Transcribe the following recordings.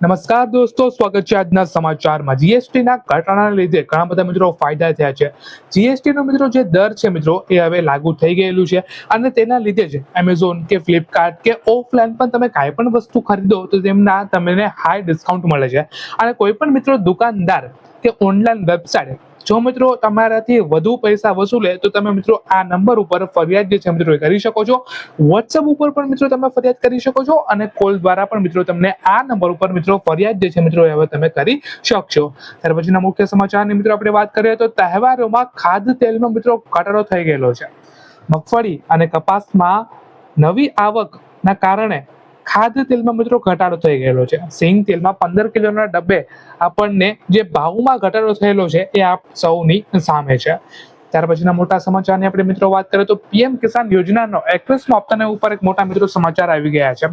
નમસ્કાર દોસ્તો, સ્વાગત છે આજના સમાચારમાં. જીએસટીના ઘટાડાને લીધે ઘણા બધા મિત્રો ફાયદા થયા છે. જીએસટીનો મિત્રો જે દર છે મિત્રો, એ હવે લાગુ થઈ ગયેલું છે અને તેના લીધે જ એમેઝોન કે ફ્લિપકાર્ટ કે ઓફલાઈન પણ તમે કાંઈ પણ વસ્તુ ખરીદો તો તેમના તમને હાઈ ડિસ્કાઉન્ટ મળે છે. અને કોઈ પણ મિત્રો દુકાનદાર કે ઓનલાઈન વેબસાઇટ જો મિત્રો તમારાથી વધુ પૈસા વસૂલે, તો તમે મિત્રો આ નંબર ઉપર ફરિયાદ જે છે મિત્રો એ કરી શકો છો. વોટ્સઅપ ઉપર પણ મિત્રો તમે ફરિયાદ કરી શકો છો અને કોલ દ્વારા પણ મિત્રો તમને આ નંબર ઉપર મિત્રો ફરિયાદ જે છે મિત્રો હવે તમે કરી શકશો. ત્યાર પછીના મુખ્ય સમાચારની મિત્રો આપણે વાત કરીએ તો તહેવારોમાં ખાદ્ય તેલનો મિત્રો ઘટાડો થઈ ગયેલો છે. મગફળી અને કપાસમાં નવી આવકના કારણે ખાદ્ય તેલમાં મિત્રો ઘટાડો થઈ ગયેલો છે. સિંગ તેલમાં પંદર કિલોના ડબ્બે આપણને જે ભાવમાં ઘટાડો થયેલો છે એ આપ સૌની સામે છે. ત્યાર પછીના મોટા સમાચારની આપણે મિત્રો વાત કરીએ તો પીએમ કિસાન યોજનાનો એકવીસમો હપ્તાના ઉપર એક મોટા મિત્રો સમાચાર આવી ગયા છે.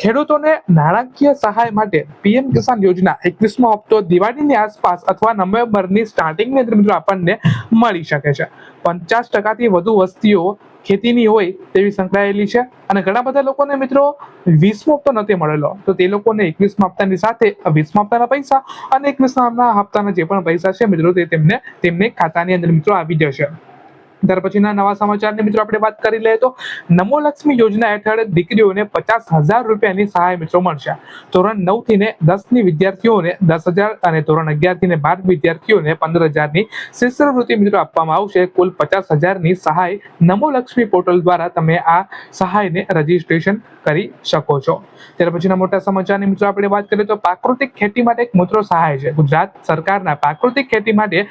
ખેડૂતોને નાણાકીય સહાય માટે પીએમ કિસાન યોજના એકવીસમો હપ્તો દિવાળીની આસપાસ અથવા નવેમ્બરની સ્ટાર્ટિંગની અંદર મિત્રો આપણને મળી શકે છે. પચાસ ટકાથી વધુ વસ્તીઓ ખેતીની હોય તેવી સંકળાયેલી છે. અને ઘણા બધા લોકોને મિત્રો વીસમો હપ્તો નથી મળેલો. તો તે લોકોને એકવીસમા હપ્તાની સાથે વીસમા હપ્તાના પૈસા અને એકવીસમા હપ્તાના જે પણ પૈસા છે મિત્રો તે તેમને તેમને ખાતાની અંદર મિત્રો આવી જશે ત્યાર પછીના નવા સમાચારની મિત્રો આપણે વાત કરી લઈએ તો નમો લક્ષ્મી યોજના હેઠળ દીકરીઓને પચાસ હજાર રૂપિયાની સહાય મિત્રો મળશે. ધોરણ નવથી ને દસની વિદ્યાર્થીઓને દસ હજાર અને ધોરણ અગિયારથી ને બાર વિદ્યાર્થીઓને પંદર હજારની શિષ્યવૃત્તિ મિત્રો આપવામાં આવશે. કુલ પચાસ હજારની સહાય નમો લક્ષ્મી પોર્ટલ દ્વારા તમે આ સહાયને રજીસ્ટ્રેશન કરી શકો છો. ત્યાર પછીના મોટા સમાચારની મિત્રો આપણે વાત કરીએ તો પ્રાકૃતિક ખેતી માટે એક મિત્રો સહાય છે. ગુજરાત સરકારના પ્રાકૃતિક ખેતી માટે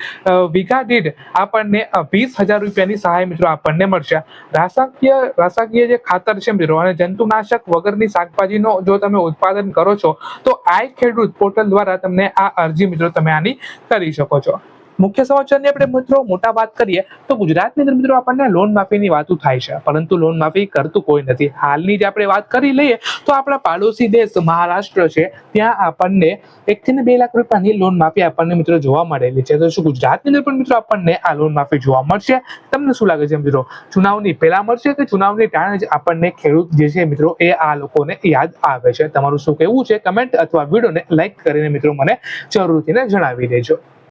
વીઘા દીઠ આપણને વીસ હજાર રૂપિયાની સહાય મિત્રો આપણને મળશે. રાસાકીય રાસાકીય જે ખાતર છે મિત્રો અને જંતુનાશક વગરની શાકભાજીનો જો તમે ઉત્પાદન કરો છો, તો આઈ ખેડૂત પોર્ટલ દ્વારા તમને આ અરજી મિત્રો તમે આની કરી શકો છો. મુખ્ય સમાચારની આપણે મિત્રો મોટા વાત કરીએ તો ગુજરાતની અંદર મિત્રો આપણને લોન માફીની વાતો થાય છે. પરંતુ લોન માફી કરતું કોઈ નથી. હાલની જે આપણે વાત કરી લઈએ તો આપણા પાડોશી દેશ મહારાષ્ટ્ર છે, ત્યાં આપણને એક થી ને બે લાખ રૂપિયાની લોન માફી આપણને મિત્રો જોવા મળેલી છે. તો શું ગુજરાતની અંદર પણ મિત્રો આપણને આ લોન માફી જોવા મળશે? તમને શું લાગે છે મિત્રો? ચુનાવની પહેલા મળશે કે ચુનાવની ટાણે જ આપણને ખેડૂત જે છે મિત્રો એ આ લોકોને યાદ આવે છે? તમારું શું કહેવું છે? કમેન્ટ અથવા વિડીયોને લાઈક કરીને મિત્રો મને જરૂરથી જણાવી દેજો.